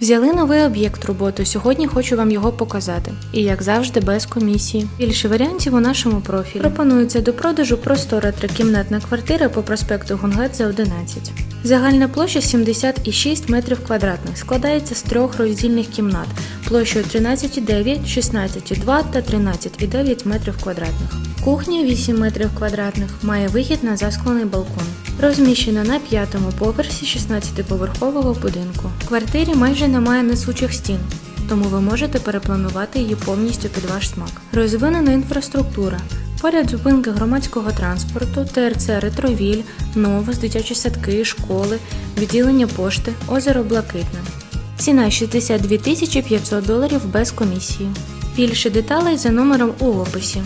Взяли новий об'єкт роботи. Сьогодні хочу вам його показати. І як завжди, без комісії. Більше варіантів у нашому профілі. Пропонується до продажу простора трикімнатна квартира по проспекту Гунгадзе за 11. Загальна площа 76 метрів квадратних. Складається з трьох роздільних кімнат площею 13,9, 16,2 та 13,9 метрів квадратних. Кухня 8 метрів квадратних, має вихід на засклений балкон. Розміщена на п'ятому поверсі 16-поверхового будинку. В квартирі майже немає несучих стін, тому ви можете перепланувати її повністю під ваш смак. Розвинена інфраструктура. Поряд зупинки громадського транспорту, ТРЦ Ретровіль, Новос, дитячі садки, школи, відділення пошти, озеро Блакитне. Ціна 62 тисячі 500 доларів без комісії. Більше деталей за номером у описі.